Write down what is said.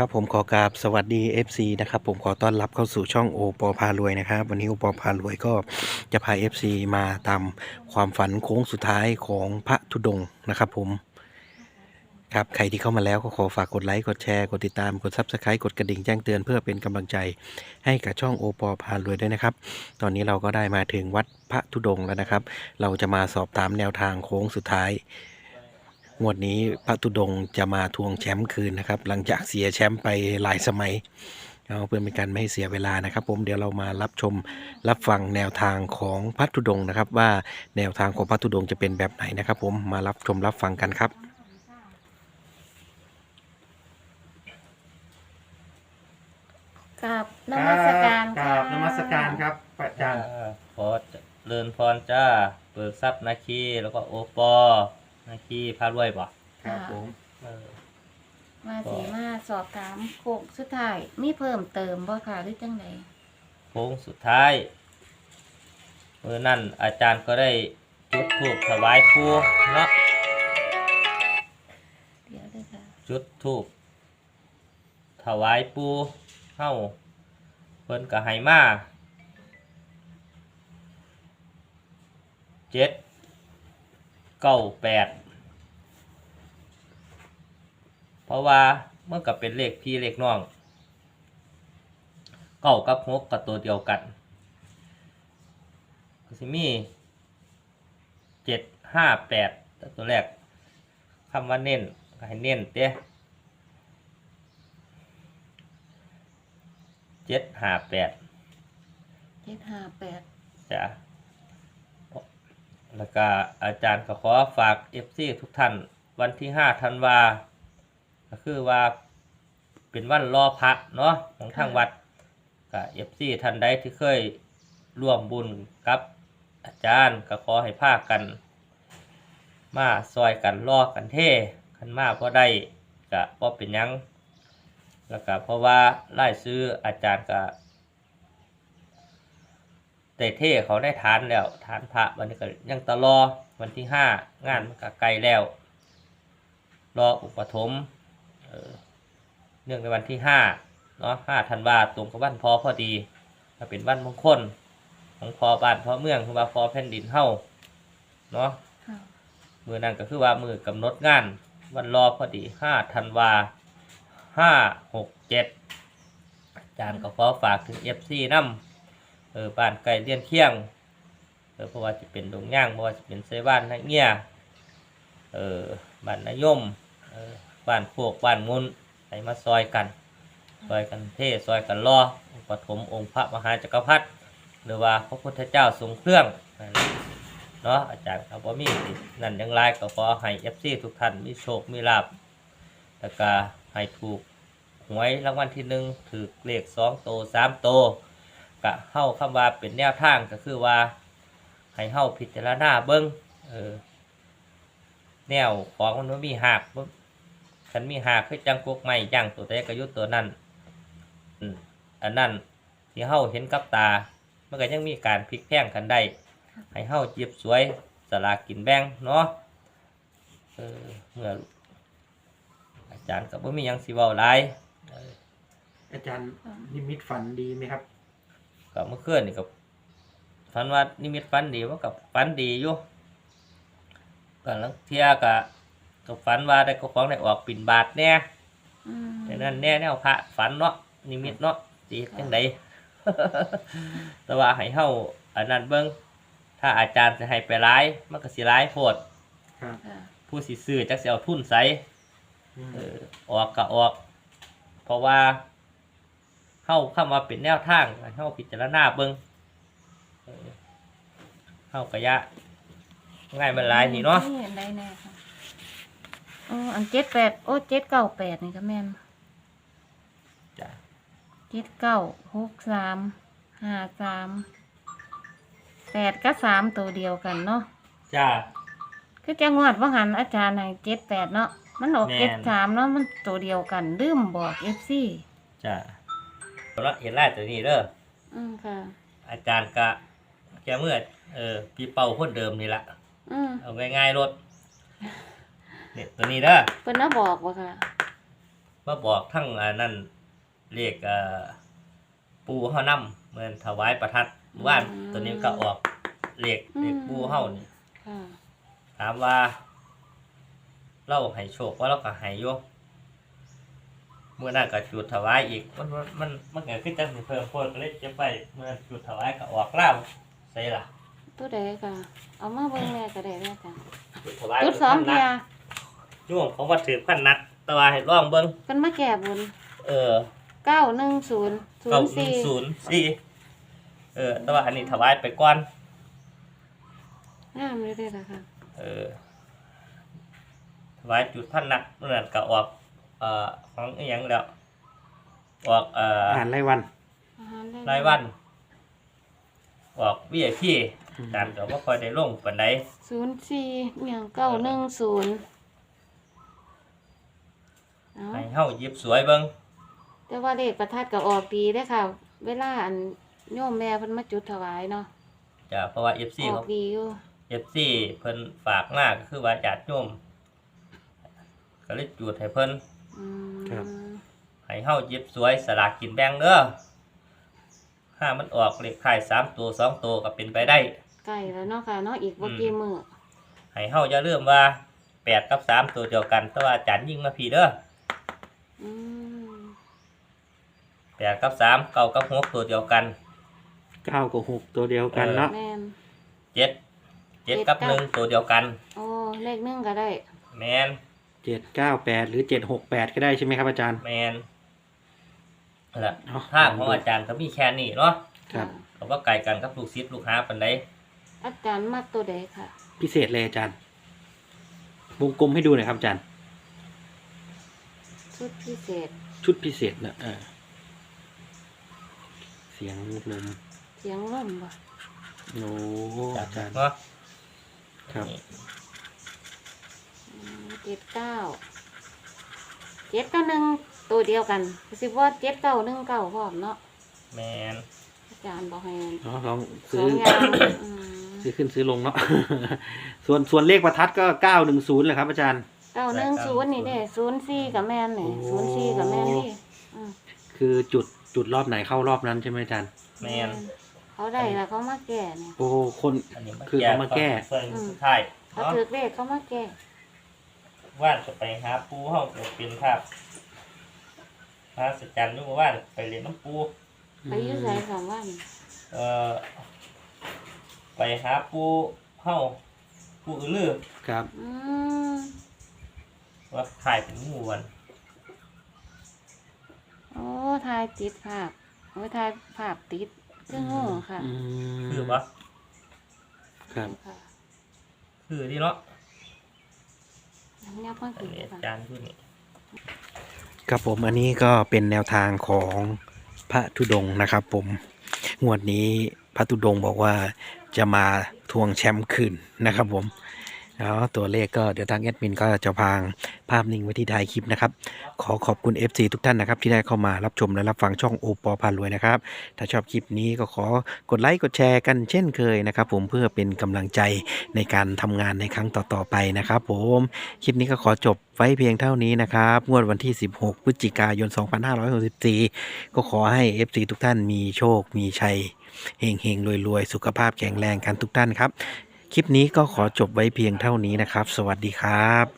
ครับผมขอกราบสวัสดี FC นะครับผมขอต้อนรับเข้าสู่ช่องโอปอพารวยนะครับวันนี้โอปอพารวยก็จะพา FC มาตามความฝันโค้งสุดท้ายของพระธุดงค์นะครับผมครับใครที่เข้ามาแล้วก็ขอฝากกดไลค์กดแชร์กดติดตามกด Subscribe กดกระดิ่งแจ้งเตือนเพื่อเป็นกำลังใจให้กับช่องโอปอพารวยด้วยนะครับ ตอนนี้เราก็ได้มาถึงวัดพระธุดงค์แล้วนะครับ เราจะมาสอบถามแนวทางโค้งสุดท้าย งวดนี้พระตุดงค์จะมาทวงแชมป์คืนนะครับ หลังจากเสียแชมป์ไปหลายสมัยเอาเพื่อเป็นการไม่ให้เสียเวลานะครับ ผมเดี๋ยวเรามารับชมรับฟังแนวทางของพระตุดงค์นะครับ ว่าแนวทางของพระตุดงค์จะเป็นแบบไหนนะครับ ผมมารับชมรับฟังกันครับ กับนมัสการกราบนมัสการครับพระอาจารย์ อ่าขอเจริญพรจ้า เปิดทรัพย์นาคี แล้วก็โอปอ นาคีพารวยบ่ครับผมเออมาสีมาสอบถามโคกสุดท้ายมีเพิ่มเติมบ่ค่ะหรือจังไดโค้งสุดท้ายเมื่อนั่นอาจารย์ก็ได้จุดถูกถวายครูเนาะเดี๋ยวเลยค่ะจุดถูกถวายปูเฮ้าเพิ่นก็ให้มาเจ็ด เก้าแปดเพราะว่าเมื่อกับเป็นเลขพี่เลขน้องเก้ากับหกกับตัวเดียวกันก็สิมีเจ็ดห้าแปดตัวแรกคำว่าเน้นก็ให้เน้นเต้เจ็ดห้าแปดเจ็ดห้าแปดจ้ะ แล้วก็อาจารย์ก็ขอฝากเอฟซีทุกท่านวันที่ห้าธันวาก็คือว่าเป็นวันรอพระเนาะของทางวัดกับเอฟซีท่านใดที่เคยร่วมบุญกับอาจารย์ก็ขอให้พากัน มาซอยกันรอกันเท่ขันมาพอได้ก็พอเป็นยัง แล้วก็เพราะว่าไล่ซื้ออาจารย์ก็ แต่เท่เขาได้ทานแล้วทานพระวันนี้ก็ยังตะรอวันที่ห้างานมันก็ไกลแล้ว รออุปถมภ์เอ่อเนื่องในวันที่ห้าเนาะห้าธันวาตรงกับวันพอพอดีถ้าเป็นวันมงคลของพอบ้านพอเมืองคือว่าพอแผ่นดินเฮาเนาะค่ะมือนั้นก็คือว่ามือกำหนดงานวันรอพอดีห้าธันวาห้าหกเจ็ดอาจารย์ก็ขอฝากถึงเอฟซีน้ำ เออบ้านไก่เลี้ยนเคียงเออเพราะว่าจะเป็นดงย่างเพราะว่าจะเป็นเซบ้านนักเงียเออบ้านนายมเออบ้านพวกบ้านงุนให้มาซอยกันซอยกันเทซอยกันล่อปฐมองค์พระมหาจักรพรรดิหรือว่าพระพุทธเจ้าทรงเครื่องเนาะอาจารย์ครับว่ามีนั่นยังไรก็ขอให้เอฟซีทุกท่านมีโชคมีลาบแล้วก็ให้ถูกหวยรางวัลที่หนึ่งถือเลขสองโตสามโต กะเฮาคำว่าเป็นแนวทางก็คือว่า ให้เฮาพิจารณาเบิ่งเออแนวของมันบ่มีหักบ่คันมีหักคือจังกกไม้ย่างตัวใดก็อยุตัวนั้นอืมอันนั้นที่เฮาเห็นกับตามันก็ยังมีการพลิกแพลงกันได้ให้เฮาเจียบสวยสลากกินแบ่งเนาะเออเมื่ออาจารย์ก็บ่มีหยังสิเว้าหลายอาจารย์นิมิตฝันดีไหมครับ ก็เมื่อคืนนี่ก็ฝันว่านิมิตฝันดีว่ากับฝันดีอยู่ก็ลังเที่ยก็ก็ฝันว่าได้ก็ของได้ออกปิ่นบาทแน่อืมแต่นั้นแน่แนวพระฝันเนาะนิมิตเนาะสิเฮ็ดจังไดแต่ว่าให้เฮาอันนั้นเบิ่งถ้าอาจารย์จะให้ไปร้ายมันก็สิร้ายโพดครับค่ะผู้สิซื้อจักสิเอาทุนใส่อืมเออออกก็ออก เพราะว่า เข้าเข้ามาเป็นแนวทางให้เข้าพิจารณาเบิ้งเออเข้ากระยะง่ายมันหลายนี่เนาะเห็นได้แน่ค่ะอ๋ออันเจ็ดแปดโอ้เจ็ดเก้าแปดนี่ก็แม่นจ้ะเจ็ดเก้าหกสามห้าสามแปดก็สามตัวเดียวกันเนาะจ้าคือจังหวัดว่าหันอาจารย์ให้เจ็ดแปดเนาะมันออกแม่นเจ็ดสามเนาะมันตัวเดียวกันลืมบอกเอฟซีจ้า แล้วเห็นไล่ตัวนี้เด้ออืมค่ะ อาจารย์กะแกเมื่อเออพี่เป่าคนเดิมนี่ละอืมเอาง่ายๆรถเนี่ยตัวนี้เด้อเพิ่นน่าบอกว่าค่ะเมาบอกทั้งอันนั้นเรียกเอ่อปูเฮานำเหมือนถวายประทัดว่านตัวนี้ก็ออกเรียกเรียกปูเฮานี่ค่ะถามว่า เราให้โชคว่าเราก็ให้อยู่ เมื่อนั้นก็จุดถวายอีก มันมันมันมันก็คือจังสิเพิ่มโพดก็เลยจะไปเมื่อจุดถวายก็ออกเล่าใส่ล่ะตัวใดค่ะเอามาเบิ่งแม่ก็ได้แม่จ้ะจุดถวายจุดสองพันเทีนัยดยุ่งเขาว่าถือพันนัดแต่ว่าให้ลองเบิ่งเพิ่นมาแก้บนเออเก้าหนึ่งศูนย์ศูเก้านย์หนึ่งสี่ศูนย์สี่เออแต่ว่าอันนี้ถวายไปก่อนงามเลยเด้อล่ะค่ะเออถวายจุดพันนัดเมื่อนั้นก็ออก เอ่อของอีหยังแล้วออกเอ่ออ่านรายวัน อาหารได้รายวันออกวีไอพีจานก็บ่ค่อยได้ลงปานใดศูนย์สี่เมียงเก้าหนึ่งศูนย์เอาให้เฮาหยิบสวยเบิ่งแต่ว่าเลขประทัดก็ออกดีได้อค่ะ เวลาอันโยมแม่เพิ่นมาจุดถวายเนาะจ้ะเพราะว่า FC ออเขา กดีอยู่ FC เพิ่นฝากมาก็คือว่าญาติโยมก็เลยจุดให้เพิ่นอืม ครับ ให้เฮาหยิบสวยสลากกินแบ่งเด้อถ้ามันออกเลขท้ายสามตัวสองตัวก็เป็นไปได้ ใกล้แล้วเนาะค่ะเนาะอีกบ่กี่มื้อให้เฮาอย่าลืมว่าแปดกับสามตัวเดียวกันแต่ว่าอาจารย์ยิ่งมาพี่เด้ออืมแปดกับสามเก้ากับหกตัวเดียวกันเก้ากับหกตัวเดียวกันเนาะแม่นเจ็ดเจ็ดกับเจ็ดกับหนึ่งตัวเดียวกัน โอ้เลขหนึ่งก็ได้ แมน เจ็ดเก้าแปดหรือเจ็ดหกแปดก็ได้ใช่ไหมครับอาจารย์ แมนนั่นละเนาะทางของอาจารย์ก็มีแค่นี้เนาะครับเขาก็ไกลกันกับลูกศิษย์ลูกหาปันไดอาจารย์มักตัวใดค่ะพิเศษเลยอาจารย์ วงกลมให้ดูหน่อยครับอาจารย์ ชุดพิเศษ ชุดพิเศษนะเออเสียงลมเสียงร่มบ่โอ้อาจารย์ เนาะครับ นี่ เจ็ดเก้าเจ็ดเก้าหนึ่งตัวเดียวกันสิว่าเจ็ดเก้าหนึ่งเก้าพร้อมเนาะแมนอาจารย์บอกให้เนาะลองสซื้อองอย่างอืมซื้อขึ้นซื้อลงเนาะ ส่วนส่วนเลขประทัดก็เก้าหนึ่งศูนย์เลยครับ อาจารย์ เก้าหนึ่งศูนย์นี่เด้ศูนย์สี่กับแม่นนี่โอ้ศูนย์สี่กับแม่นนี่อืมคือจุดจุดรอบไหนเข้ารอบนั้นใช่ไหมอาจารย์ แมนเขาได้แล้วเขามาแก่เนี่ย โอ้คน อันนี้คือเขามาแก้เฟิงสุดท้ายเขาเนาะถือเลขเขามาแก่ ว่านจะไปหาปูเฮาจะเป็นภาพพระสัจจันทร์นึกว่าว่านไปเรียนน้ำปูไปอยืดสายสองวันเอ่อไปหาปูเฮาปูอือลือครับ อืมว่าถ่ายเป็นหมู่วันโอ้ทายติดภาพโอ้ทายภาพติดคือโง่ค่ะอืมคือปะครับ ค่ะ คือที่เนาะ ยับเพิ่งอัตินดนี้อาค่ะจารย์พูดนี่ครับผมอันนี้ก็เป็นแนวทางของพระธุดงค์นะครับ ผมงวดนี้พระธุดงค์บอกว่าจะมาทวงแชมป์คืนนะครับผม แล้วตัวเลขก็เดี๋ยวทางแอดมินก็จะพางภาพนิ่งไว้ที่ท้ายคลิปนะครับ ขอขอบคุณ FC ทุกท่านนะครับ ที่ได้เข้ามารับชมและรับฟังช่องโอปอพารวยนะครับ ถ้าชอบคลิปนี้ก็ขอกดไลค์กดแชร์กันเช่นเคยนะครับ ผมเพื่อเป็นกำลังใจในการทำงานในครั้งต่อๆไปนะครับ ผมคลิปนี้ก็ขอจบไว้เพียงเท่านี้นะครับงวดวันที่ 16 พฤศจิกายน 2564 ก็ขอให้ FC ทุกท่านมีโชคมีชัยเฮงเฮงรวยรวยๆ สุขภาพแข็งแรงกันทุกท่านครับ คลิปนี้ก็ขอจบไว้เพียงเท่านี้นะครับ สวัสดีครับ